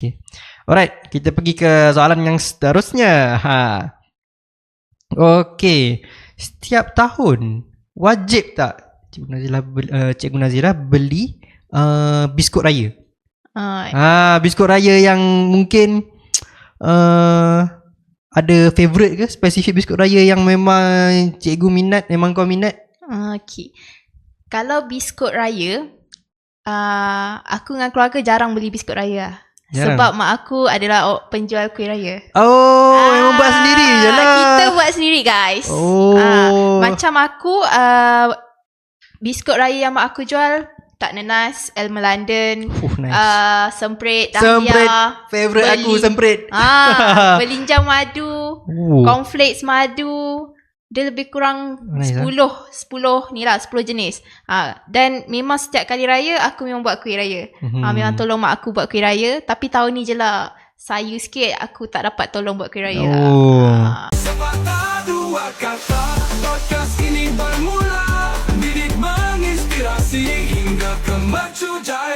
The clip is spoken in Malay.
Okay. Alright, kita pergi ke soalan yang seterusnya. Ha. Okay. Setiap tahun wajib tak Cikgu Nazira beli, uh, Cikgu Nazira beli uh, biskut raya? Uh, Ah, biskut raya yang mungkin uh, ada favourite ke spesifik biskut raya yang memang cikgu minat, memang kau minat? okay. Kalau biskut raya, uh, aku dengan keluarga jarang beli biskut raya. Jarang? Sebab mak aku adalah penjual kuih raya. Oh, memang buat sendiri je lah. Ah, Kita buat sendiri guys. Oh. Ah, macam aku, uh, biskut raya yang mak aku jual, tak nenas, Elmer London, Oh, nice. uh, semprit, Semprit. dahlia, Favourite aku semprit. ah, belinjang madu, Oh. cornflakes madu. Dia lebih kurang Nice, ah. 10 10 ni lah 10 jenis. Ah dan memang setiap kali raya aku memang buat kuih raya. Mhm. Ah memang tolong mak aku buat kuih raya tapi tahun ni je lah saya sikit aku tak dapat tolong buat kuih raya. Oh. Sepatah dua kata Podcast ini bermula Didik menginspirasi Hingga ke mercuja